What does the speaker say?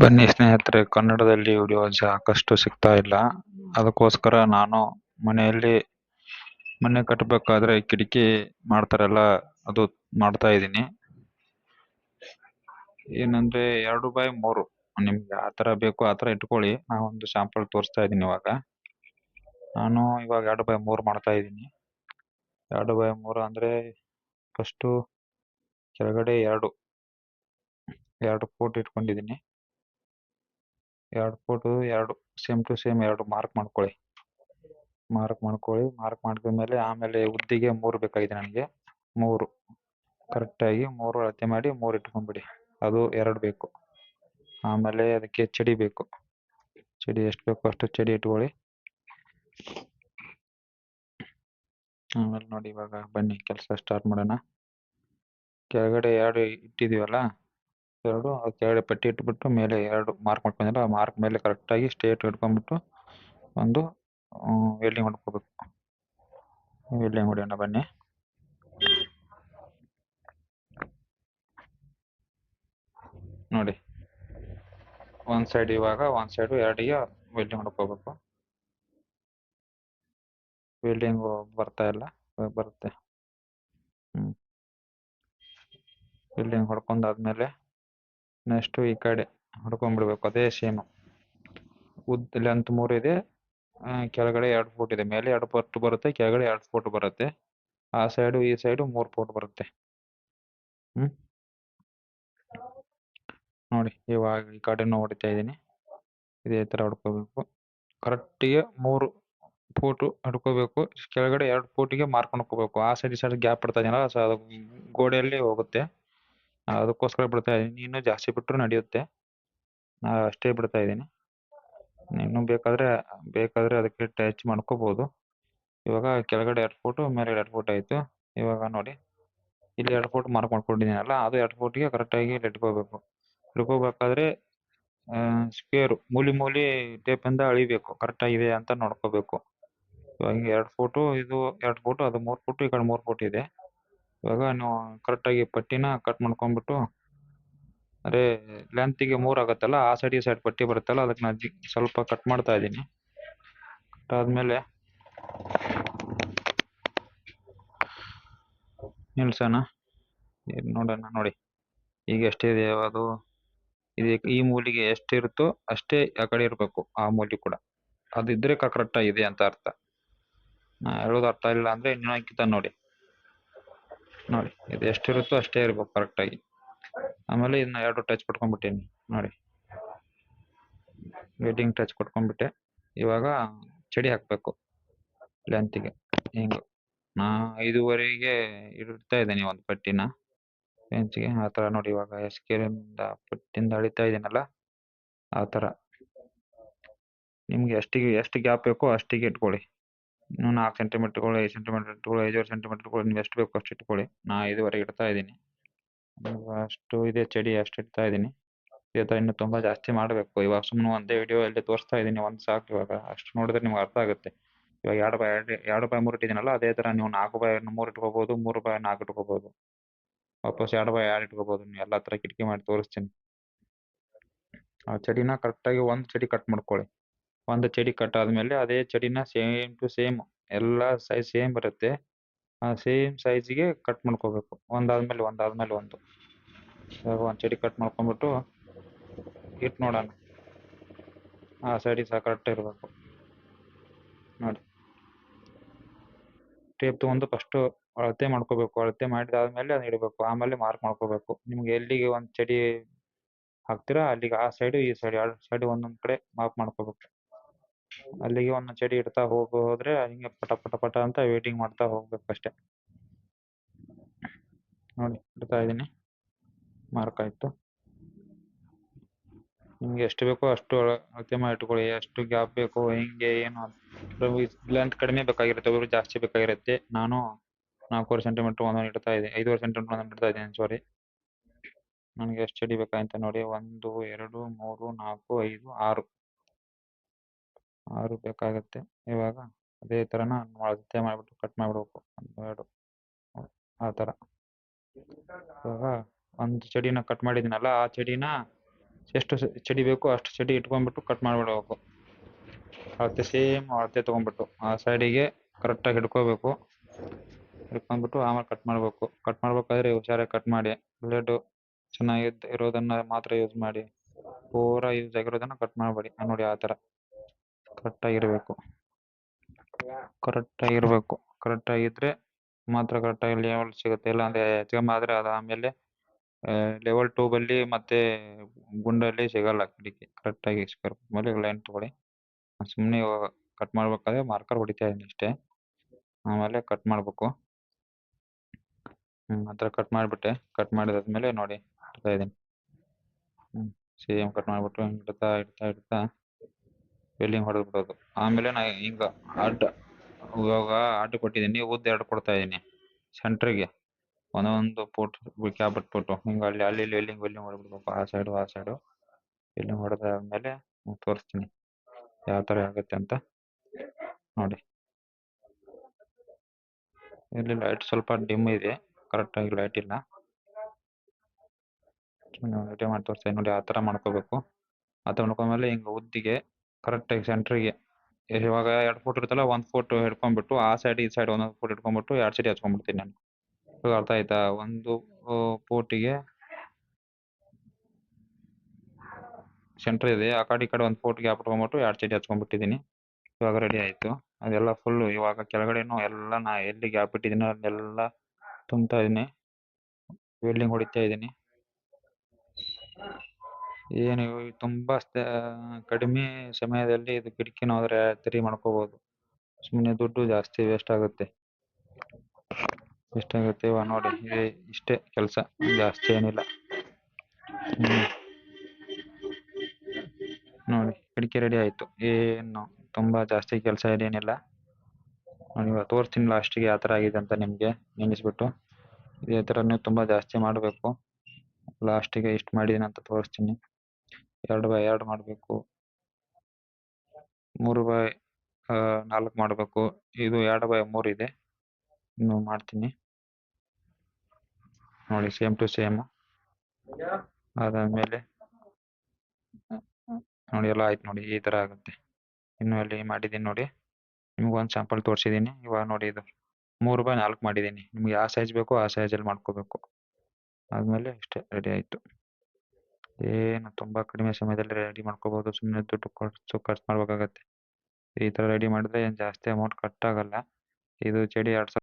ಬನ್ನಿ ಸ್ನೇಹಿತರೆ, ಕನ್ನಡದಲ್ಲಿ ವಿಡಿಯೋ ಸಾಕಷ್ಟು ಸಿಗ್ತಾ ಇಲ್ಲ. ಅದಕ್ಕೋಸ್ಕರ ನಾನು ಮನೆಯಲ್ಲಿ ಮನೆ ಕಟ್ಟಬೇಕಾದ್ರೆ ಕಿಟಕಿ ಮಾಡ್ತಾರಲ್ಲ ಅದು ಮಾಡ್ತಾ ಇದ್ದೀನಿ. ಏನಂದ್ರೆ ಎರಡು ಬೈ ಮೂರು. ನಿಮ್ಗೆ ತರ ಬೇಕು, ಆ ತರ ಇಟ್ಕೊಳ್ಳಿ. ನಾನು ಒಂದು ಸ್ಯಾಂಪಲ್ ತೋರಿಸ್ತಾ ಇದ್ದೀನಿ ಇವಾಗ. ನಾನು ಇವಾಗ ಎರಡು ಬೈ ಮೂರು ಮಾಡ್ತಾ ಇದ್ದೀನಿ. ಎರಡು ಬೈ ಮೂರು ಅಂದ್ರೆ ಫಸ್ಟು ಕೆಳಗಡೆ ಎರಡು. ಎರಡು ಫೋಟೋ ಇಟ್ಕೊಂಡಿದ್ದೀನಿ ಎರಡು ಫೋಟೋ ಎರಡು ಸೇಮ್ ಟು ಸೇಮ್ ಎರಡು ಮಾರ್ಕ್ ಮಾಡ್ಕೊಳ್ಳಿ. ಮಾರ್ಕ್ ಮಾಡ್ಕೊಳ್ಳಿ ಮಾರ್ಕ್ ಮಾಡ್ಕೊಂಡ್ಮೇಲೆ ಆಮೇಲೆ ಉದ್ದಿಗೆ ಮೂರು ಬೇಕಾಗಿದೆ ನನಗೆ. ಮೂರು. ಕರೆಕ್ಟಾಗಿ ಮೂರು ಅಳತೆ ಮಾಡಿ ಮೂರು ಇಟ್ಕೊಂಡ್ಬಿಡಿ ಅದು ಎರಡು ಬೇಕು. ಆಮೇಲೆ ಅದಕ್ಕೆ ಚಡಿ ಬೇಕು. ಚಡಿ ಎಷ್ಟು ಬೇಕೋ ಅಷ್ಟು ಚಡಿ ಇಟ್ಕೊಳ್ಳಿ. ಆಮೇಲೆ ನೋಡಿ ಇವಾಗ ಬನ್ನಿ, ಕೆಲಸ ಸ್ಟಾರ್ಟ್ ಮಾಡೋಣ. ಕೆಳಗಡೆ ಎರಡು ಇಟ್ಟಿದೀವಲ್ಲ? ಎರಡು ಆ ಕೆಳಗಡೆ ಪಟ್ಟಿ ಇಟ್ಬಿಟ್ಟು ಮೇಲೆ ಎರಡು ಮಾರ್ಕ್ ಮಾಡ್ಕೊಂಡಿಲ್ಲ ಆ ಮಾರ್ಕ್ ಮೇಲೆ ಕರೆಕ್ಟಾಗಿ ಸ್ಟೇಟ್ ಹಿಡ್ಕೊಂಡ್ಬಿಟ್ಟು ಒಂದು ವೆಲ್ಡಿಂಗ್ ಮಾಡ್ಕೋಬೇಕು. ವೆಲ್ಡಿಂಗ್ ಹೊಡಿಯೋಣ ಬನ್ನಿ. ನೋಡಿ ಒಂದ್ ಸೈಡ್ ಇವಾಗ ಒಂದ್ ಸೈಡ್ ಎರಡಿಗೆ ವೆಲ್ಡಿಂಗ್ ಮಾಡ್ಕೋಬೇಕು. ವೆಲ್ಡಿಂಗ್ ಬರ್ತಾ ಇಲ್ಲ ಬರುತ್ತೆ. ಹ್ಮ್. ವೆಲ್ಡಿಂಗ್ ಹೊಡ್ಕೊಂಡಾದ್ಮೇಲೆ ನೆಕ್ಸ್ಟ್ ಈ ಕಡೆ ಹೊಡ್ಕೊಂಡ್ಬಿಡ್ಬೇಕು. ಅದೇ ಸೇಮ್ ಉದ್ದ ಲೆಂತ್ ಮೂರು ಇದೆ. ಕೆಳಗಡೆ ಎರಡು ಫೂಟ್ ಇದೆ. ಮೇಲೆ ಎರಡು ಫೂಟ್ ಬರುತ್ತೆ, ಕೆಳಗಡೆ ಎರಡು ಫೂಟ್ ಬರುತ್ತೆ. ಆ ಸೈಡು ಈ ಸೈಡು ಮೂರು ಫೂಟ್ ಬರುತ್ತೆ. ಹ್ಮ್? ನೋಡಿ, ಇವಾಗ ಈ ಕಡೆನೂ ಹೊಡಿತಾ ಇದ್ದೀನಿ. ಇದೇ ತರ ಹೊಡ್ಕೋಬೇಕು. ಕರೆಕ್ಟಿಗೆ ಮೂರು ಫೋಟು ಹಡ್ಕೋಬೇಕು. ಕೆಳಗಡೆ ಎರಡು ಫೋಟಿಗೆ ಮಾರ್ಕೊಂಡು ಹೋಗ್ಬೇಕು ಆ ಸೈಡ್ ಈ ಸೈಡ್ ಗ್ಯಾಪ್ ಇಡ್ತಾ ಇದೀನಲ್ಲ ಸೊ ಗೋಡೆಯಲ್ಲಿ ಹೋಗುತ್ತೆ. ಅದಕ್ಕೋಸ್ಕರ ಬಿಡ್ತಾ ಇದೀನಿ ಇನ್ನೂ ಜಾಸ್ತಿ ಬಿಟ್ರು ನಡೆಯುತ್ತೆ. ಅಷ್ಟೇ ಬಿಡ್ತಾ ಇದ್ದೀನಿ. ಇನ್ನು ಬೇಕಾದ್ರೆ ಬೇಕಾದ್ರೆ ಅದಕ್ಕೆ ಟಚ್ ಮಾಡ್ಕೋಬಹುದು ಇವಾಗ ಕೆಳಗಡೆ ಎರಡು ಫೋಟೋ, ಮೇಲೆ ಎರಡು ಫೂಟ್ ಆಯ್ತು. ಇವಾಗ ನೋಡಿ. ಇಲ್ಲಿ ಎರಡು ಫೂಟ್ ಮಾರ್ಕ್ ಮಾಡ್ಕೊಂಡಿದ್ದೀನಲ್ಲ, ಅದು ಎರಡು ಫೂಟ್ಗೆ ಕರೆಕ್ಟಾಗಿ ಇಟ್ಕೋಬೇಕು ಇಟ್ಕೋಬೇಕಾದ್ರೆ ಸ್ಕೇರು ಮೂಲಿ ಮೂಲಿ ಟೇಪಿಂದ ಅಳಿಬೇಕು. ಕರೆಕ್ಟಾಗಿದೆ ಅಂತ ನೋಡ್ಕೋಬೇಕು. ಇವಾಗ ಎರಡು ಫೂಟು, ಇದು ಎರಡು ಫೂಟು, ಅದು ಮೂರು ಫೂಟು, ಈ ಕಡೆ ಮೂರು ಫೂಟ್ ಇದೆ. ಇವಾಗ ನೀವು ಕರೆಕ್ಟಾಗಿ ಪಟ್ಟಿನ ಕಟ್ ಮಾಡ್ಕೊಂಡ್ಬಿಟ್ಟು, ಅದೇ ಲೆಂತಿಗೆ ಮೂರ್ ಆಗುತ್ತಲ್ಲ, ಆ ಸೈಡ್ ಈ ಸೈಡ್ ಪಟ್ಟಿ ಬರುತ್ತಲ್ಲ, ಅದಕ್ಕೆ ನಾನು ಸ್ವಲ್ಪ ಕಟ್ ಮಾಡ್ತಾ ಇದ್ದೀನಿ. ಕಟ್ ಆದ್ಮೇಲೆ, ನಿಲ್ಸೋಣ. ನೋಡೋಣ ನೋಡಿ, ಈಗ ಎಷ್ಟಿದೆ ಅದು ಇದು, ಈ ಮೂಲಿಗೆ ಎಷ್ಟಿರುತ್ತೋ ಅಷ್ಟೇ ಆ ಕಡೆ ಇರಬೇಕು, ಆ ಮೂಲಿ ಕೂಡ. ಅದಿದ್ರೆ ಕರೆಕ್ಟ್ ಆಗಿದೆ ಅಂತ ಅರ್ಥ. ನಾ ಹೇಳೋದು ಅರ್ಥ ಇಲ್ಲ ಅಂದ್ರೆ ಇನ್ನೊಂದ್ಕಿತ ನೋಡಿ. ನೋಡಿ, ಇದು ಎಷ್ಟಿರುತ್ತೋ ಅಷ್ಟೇ ಇರ್ಬೇಕು ಕರೆಕ್ಟಾಗಿ ಆಮೇಲೆ ಇದನ್ನ ಎರಡು ಟಚ್ ಕೊಟ್ಕೊಂಡ್ಬಿಟ್ಟೀನಿ, ನೋಡಿ. ವೇಟಿಂಗ್ ಟಚ್ ಕೊಟ್ಕೊಂಡ್ಬಿಟ್ಟೆ. ಇವಾಗ ಚಡಿ ಹಾಕಬೇಕು ಲೆಂತಿಗೆ ಹಿಂಗ, ನಾ ಐದುವರೆಗೆ ಇಡ್ತಾ ಇದ್ದೀನಿ ಒಂದು ಪಟ್ಟಿನ. ಬೆಂಚ್ಗೆ ಆ ಥರ ನೋಡಿ ಇವಾಗ ಸ್ಕೇಲಿಂದ ಪಟ್ಟಿಂದ ಅಳಿತಾ ಇದ್ದೀನಲ್ಲ, ಆ ಥರ. ನಿಮ್ಗೆ ಎಷ್ಟಿಗೆ, ಎಷ್ಟು ಗ್ಯಾಪ್ ಬೇಕೋ ಅಷ್ಟಿಗೆ ಇಟ್ಕೊಳ್ಳಿ. ಇನ್ನು ನಾಲ್ಕು ಸೆಂಟಿಮೀಟರ್ ಇಟ್ಕೊಳ್ಳಿ ಐದು ಸೆಂಟಿಮೀಟರ್ ಇಟ್ಕೊಳ್ಳಿ ಐದುವರೆ ಸೆಂಟಿಮೀಟರ್ ಇಟ್ಕೊಳ್ಳಿ ನಿಮ್ಗೆ ಎಷ್ಟು ಬೇಕು ಅಷ್ಟು ಇಟ್ಕೊಳ್ಳಿ. ನಾ ಐದೂವರೆಗೆ ಇಡ್ತಾ ಇದ್ದೀನಿ. ಅಷ್ಟು ಇದೆ ಚಡಿ ಅಷ್ಟು ಇಡ್ತಾ ಇದ್ದೀನಿ. ಇದೇ ಥರ ಇನ್ನೂ ತುಂಬ ಜಾಸ್ತಿ ಮಾಡಬೇಕು. ಇವಾಗ ಸುಮ್ಮನೆ ಒಂದೇ ವಿಡಿಯೋ ಅಲ್ಲಿ ತೋರಿಸ್ತಾ ಇದ್ದೀನಿ, ಒಂದು ಸಾಕು ಇವಾಗ. ಅಷ್ಟು ನೋಡಿದ್ರೆ ನಿಮ್ಗೆ ಅರ್ಥ ಆಗುತ್ತೆ. ಇವಾಗ ಎರಡು ಬೈ ಎರಡು ಎರಡು ಬೈ ಮೂರು ಇಟ್ಟಿದ್ದೀನಲ್ಲ, ಅದೇ ಥರ ನೀವು ನಾಲ್ಕು ಬೈ ಮೂರು ಇಟ್ಕೋಬೋದು, ಮೂರು ಬೈ ನಾಲ್ಕು ಇಟ್ಕೋಬೋದು. ವಾಪಸ್ ಎರಡು ಬೈ ಎರಡು ಇಟ್ಕೋಬೋದು. ನೀವು ಎಲ್ಲ ಥರ ಕಿಟಕಿ ಮಾಡಿ ತೋರಿಸ್ತೀನಿ. ಆ ಚಡಿನ ಕರೆಕ್ಟಾಗಿ ಒಂದು ಚಡಿ ಕಟ್ ಮಾಡ್ಕೊಳ್ಳಿ. ಒಂದು ಚಡಿ ಕಟ್ ಆದ್ಮೇಲೆ ಅದೇ ಚಡಿನ ಸೇಮ್ ಟು ಸೇಮ್ ಎಲ್ಲ ಸೈಜ್ ಸೇಮ್ ಬರುತ್ತೆ. ಆ ಸೇಮ್ ಸೈಜ್ಗೆ ಕಟ್ ಮಾಡ್ಕೋಬೇಕು. ಒಂದಾದ್ಮೇಲೆ ಒಂದಾದ್ಮೇಲೆ ಒಂದು. ಇವಾಗ ಒಂದು ಚಡಿ ಕಟ್ ಮಾಡ್ಕೊಂಡ್ಬಿಟ್ಟು ಇಟ್ಟು ನೋಡೋಣ. ಆ ಸೈಡಿಗೆ ಸಹ ಕರೆಕ್ಟ್ ಇರಬೇಕು. ನೋಡಿ. ಟೇಪ್ ತಗೊಂಡು ಫಸ್ಟು ಅಳತೆ ಮಾಡ್ಕೋಬೇಕು. ಅಳತೆ ಮಾಡಿದಾದ್ಮೇಲೆ ಅದನ್ನ ಇಡಬೇಕು. ಆಮೇಲೆ ಮಾರ್ಕ್ ಮಾಡ್ಕೋಬೇಕು. ನಿಮ್ಗೆ ಎಲ್ಲಿಗೆ ಒಂದು ಚಡಿ ಹಾಕ್ತೀರಾ ಅಲ್ಲಿಗೆ ಆ ಸೈಡು ಈ ಸೈಡ್ ಎರಡು ಸೈಡ್ ಒಂದೊಂದು ಕಡೆ ಮಾರ್ಕ್ ಮಾಡ್ಕೋಬೇಕು. ಅಲ್ಲಿಗೆ ಒಂದೊಂದು ಚಡಿ ಇಡ್ತಾ ಹೋಗ್, ಹೋದ್ರೆ ಹಿಂಗೆ ಪಟ ಪಟ ಪಟ ಅಂತ ವೇಟಿಂಗ್ ಮಾಡ್ತಾ ಹೋಗ್ಬೇಕು ಅಷ್ಟೇ. ನೋಡಿ, ಇಡ್ತಾ ಇದ್ದೀನಿ. ಮಾರ್ಕ್ ಆಯ್ತು. ನಿಮ್ಗೆ ಎಷ್ಟು ಬೇಕೋ ಅಷ್ಟು ಅಳ- ಅಳತೆ ಮಾಡಿ ಇಟ್ಕೊಳ್ಳಿ. ಎಷ್ಟು ಗ್ಯಾಪ್ ಬೇಕು, ಹೆಂಗೆ, ಏನು ಲೆಂತ್ ಕಡಿಮೆ ಬೇಕಾಗಿರುತ್ತೆ ಒಬ್ಬರು ಜಾಸ್ತಿ ಬೇಕಾಗಿರುತ್ತೆ. ನಾನು ನಾಲ್ಕೂವರೆ ಸೆಂಟಿಮೀಟರ್ ಒಂದೊಂದು ಇಡ್ತಾ ಇದ್ದೀನಿ ಐದೂವರೆ ಸೆಂಟಿಮೀಟರ್ ಒಂದೊಂದು ಇಡ್ತಾ ಇದ್ದೀನಿ ಸಾರಿ ನನಗೆ ಎಷ್ಟು ಚಡಿ ಬೇಕಾಯ್ತ ನೋಡಿ, ಒಂದು, ಎರಡು, ಮೂರು, ನಾಲ್ಕು, ಐದು, ಆರು. ಆರು ಬೇಕಾಗುತ್ತೆ. ಇವಾಗ ಅದೇ ಥರನ ಅಳತೆ ಮಾಡಿಬಿಟ್ಟು ಕಟ್ ಮಾಡಿಬಿಡ್ಬೇಕು ಒಂದು ಎರಡು. ಆ ಥರ. ಇವಾಗ ಒಂದು ಚಡಿನ ಕಟ್ ಮಾಡಿದ್ದೀನಲ್ಲ ಆ ಚಡಿನ ಎಷ್ಟು ಚಡಿ ಬೇಕೋ ಅಷ್ಟು ಚಡಿ ಇಟ್ಕೊಂಡ್ಬಿಟ್ಟು ಕಟ್ ಮಾಡ್ಬಿಡ್ಬೇಕು. ಅಳತೆ ಸೇಮ್ ಅಳತೆ ತೊಗೊಂಡ್ಬಿಟ್ಟು ಆ ಸೈಡಿಗೆ ಕರೆಕ್ಟಾಗಿ ಹಿಡ್ಕೋಬೇಕು. ಹಿಡ್ಕೊಂಡ್ಬಿಟ್ಟು ಆಮೇಲೆ ಕಟ್ ಮಾಡಬೇಕು. ಕಟ್ ಮಾಡ್ಬೇಕಾದ್ರೆ ಹುಷಾರಾಗಿ ಕಟ್ ಮಾಡಿ. ಬ್ಲೇಡು ಚೆನ್ನಾಗಿದ್ದು ಇರೋದನ್ನ ಮಾತ್ರ ಯೂಸ್ ಮಾಡಿ. ಪೂರಾ ಯೂಸ್ ಆಗಿರೋದನ್ನ ಕಟ್ ಮಾಡಬೇಡಿ. ನೋಡಿ ಆ ಥರ. ಕರೆಕ್ಟಾಗಿರಬೇಕು ಕರೆಕ್ಟಾಗಿರಬೇಕು ಕರೆಕ್ಟಾಗಿದ್ದರೆ ಮಾತ್ರ ಕರೆಕ್ಟಾಗಿ ಲೆವೆಲ್ ಸಿಗುತ್ತೆ. ಇಲ್ಲಾಂದ್ರೆ ಹೆಚ್ಚು ಕಮ್ಮಿ ಆದರೆ ಅದು ಆಮೇಲೆ ಲೆವೆಲ್ ಟೂಬಲ್ಲಿ ಮತ್ತೆ ಗುಂಡಲ್ಲಿ ಸಿಗಲ್ಲ ಕಡಿಕೆ ಕರೆಕ್ಟಾಗಿ ಸ್ಕ್ವೇರ್ ಮೇಲೆ ಲೈನ್ ತಗೊಳ್ಳಿ. ಸುಮ್ಮನೆ ಕಟ್ ಮಾಡ್ಬೇಕಾದ್ರೆ ಮಾರ್ಕರ್ ಹೊಡಿತಾ ಇದೀನಿ ಅಷ್ಟೇ. ಆಮೇಲೆ ಕಟ್ ಮಾಡಬೇಕು. ಹ್ಮ್ ಆ ಥರ ಕಟ್ ಮಾಡ್ಬಿಟ್ಟೆ. ಕಟ್ ಮಾಡಿದಾದ್ಮೇಲೆ ನೋಡಿ ಇಡ್ತಾ ಇದ್ದೀನಿ. ಹ್ಮ್ ಸೇಮ್ ಕಟ್ ಮಾಡಿಬಿಟ್ಟು ಇಡ್ತಾ ಇಡ್ತಾ ಇಡ್ತಾ. ವೆಲ್ಡಿಂಗ್ ಹೊಡೆದು ಬಿಡೋದು. ಆಮೇಲೆ ನಾ ಹಿಂಗ ಅಡ್ಡ ಇವಾಗ ಅಡ್ಡ ಕೊಟ್ಟಿದ್ದೀನಿ ಉದ್ದ ಎರಡು ಕೊಡ್ತಾ ಇದ್ದೀನಿ ಸೆಂಟ್ರಿಗೆ ಒಂದೊಂದು ಫುಟ್ ಕ್ಯಾಬ್ ಬಿಟ್ಬಿಟ್ಟು ಹಿಂಗ ಅಲ್ಲಿ ಅಲ್ಲಿ ವೆಲ್ಡಿಂಗ್ ವೆಲ್ಡಿಂಗ್ ಹೊಡೆದ್ಬಿಡ್ಬೇಕು. ಆ ಸೈಡು ಆ ಸೈಡು ವೆಲ್ಡಿಂಗ್ ಹೊಡೆದಾದ್ಮೇಲೆ ತೋರಿಸ್ತೀನಿ. ಯಾವ ಥರ ಆಗುತ್ತೆ ಅಂತ. ನೋಡಿ. ಇಲ್ಲಿ ಲೈಟ್ ಸ್ವಲ್ಪ ಡಿಮ್ ಇದೆ. ಕರೆಕ್ಟಾಗಿ ಲೈಟ್ ಇಲ್ಲ. ವಿಡಿಯೋ ಮಾಡಿ ತೋರಿಸ್ತೀನಿ. ನೋಡಿ, ಆ ಥರ ಮಾಡ್ಕೋಬೇಕು. ಆ ಥರ ಮಾಡ್ಕೊಂಡ್ಮೇಲೆ ಹಿಂಗೆ ಉದ್ದಿಗೆ ಕರೆಕ್ಟಾಗಿ ಸೆಂಟ್ರಿಗೆ. ಇವಾಗ ಎರಡು ಫೋಟ್ ಇರುತ್ತಲ್ಲ, ಒಂದು ಫೋಟ್ ಹಿಡ್ಕೊಂಡ್ಬಿಟ್ಟು, ಆ ಸೈಡ್ ಈ ಸೈಡ್ ಒಂದೊಂದು ಫೋಟ್ ಹಿಡ್ಕೊಂಡ್ಬಿಟ್ಟು, ಎರಡು ಸೈಡ್ ಹಚ್ಕೊಂಡ್ಬಿಡ್ತೀನಿ ನಾನು. ಇವಾಗ ಅರ್ಥ ಆಯ್ತಾ? ಒಂದು ಫೋಟಿಗೆ ಸೆಂಟ್ರ್ ಇದೆ. ಆ ಕಡೆ, ಈ ಕಡೆ ಒಂದು ಫೋಟ್ ಗ್ಯಾಪ್ ಇಟ್ಕೊಂಡ್ಬಿಟ್ಟು ಎರಡು ಸೈಡ್ ಹಚ್ಕೊಂಡ್ಬಿಟ್ಟಿದ್ದೀನಿ ಇವಾಗ ರೆಡಿ ಆಯಿತು. ಅದೆಲ್ಲ ಫುಲ್ಲು ಇವಾಗ ಕೆಳಗಡೆನೂ ಎಲ್ಲ ನಾ ಎಲ್ಲಿ ಗ್ಯಾಪ್ ಇಟ್ಟಿದ್ದೀನಿ ಅದನ್ನೆಲ್ಲ ತುಂಬ್ತಾ ಇದ್ದೀನಿ. ವೆಲ್ಡಿಂಗ್ ಹೊಡಿತಾ ಇದ್ದೀನಿ. ಏನು ತುಂಬಾ ಕಡಿಮೆ ಸಮಯದಲ್ಲಿ ಇದು ಕಿಟಕಿನ ಸರಿ ಮಾಡ್ಕೋಬಹುದು ಸುಮ್ಮನೆ ದುಡ್ಡು ಜಾಸ್ತಿ ವೇಸ್ಟ್ ಆಗುತ್ತೆ. ವೇಸ್ಟ್ ಆಗುತ್ತೆ ನೋಡಿ ಇಷ್ಟೇ ಕೆಲಸ, ಜಾಸ್ತಿ ಏನಿಲ್ಲ. ನೋಡಿ, ಕಿಟಕಿ ರೆಡಿ ಆಯ್ತು. ಏನು ತುಂಬಾ ಜಾಸ್ತಿ ಕೆಲಸ ಏನಿಲ್ಲ ನಾನು ಇವಾಗ ತೋರಿಸ್ತೀನಿ ಲಾಸ್ಟಿಗೆ ಯಾವ ತರ ಆಗಿದೆ ಅಂತ ನಿಮಗೆ ನೆನೆಸ್ಬಿಟ್ಟು ಇದೇ ತರ ನೀವು ತುಂಬಾ ಜಾಸ್ತಿ ಮಾಡಬೇಕು. ಲಾಸ್ಟಿಗೆ ಇಷ್ಟು ಮಾಡಿದೀನಿ ಅಂತ ತೋರಿಸ್ತೀನಿ. ಎರಡು ಬೈ ಎರಡು ಮಾಡಬೇಕು. ಮೂರು ಬೈ ನಾಲ್ಕು ಮಾಡಬೇಕು. ಇದು ಎರಡು ಬೈ ಮೂರು ಇದೆ. ಇನ್ನು ಮಾಡ್ತೀನಿ. ನೋಡಿ ಸೇಮ್ ಟು ಸೇಮ್ ಅದಾದ್ಮೇಲೆ, ನೋಡಿ, ಎಲ್ಲ ಆಯ್ತು ನೋಡಿ, ಈ ಥರ ಆಗುತ್ತೆ. ಇನ್ನು ಅಲ್ಲಿ ಮಾಡಿದ್ದೀನಿ ನೋಡಿ. ನಿಮ್ಗೆ ಒಂದು ಸ್ಯಾಂಪಲ್ ತೋರಿಸಿದ್ದೀನಿ. ಇವಾಗ ನೋಡಿ ಇದು. ಮೂರು ಬೈ ನಾಲ್ಕು ಮಾಡಿದ್ದೀನಿ. ನಿಮ್ಗೆ ಯಾವ ಸೈಜ್ ಬೇಕೋ ಆ ಸೈಜಲ್ಲಿ ಮಾಡ್ಕೋಬೇಕು. ಆದಮೇಲೆ ಅಷ್ಟೇ ರೆಡಿ ಆಯಿತು. ಏನು ತುಂಬಾ ಕಡಿಮೆ ಸಮಯದಲ್ಲಿ ರೆಡಿ ಮಾಡ್ಕೋಬಹುದು ಸುಮ್ಮನೆ ದುಡ್ಡು ಖರ್ಚು ಖರ್ಚು ಮಾಡ್ಬೇಕಾಗತ್ತೆ. ಈ ತರ ರೆಡಿ ಮಾಡಿದ್ರೆ ಏನ್ ಜಾಸ್ತಿ ಅಮೌಂಟ್ ಕಟ್ ಆಗಲ್ಲ. ಇದು ಚಡಿ ಸಾವಿರ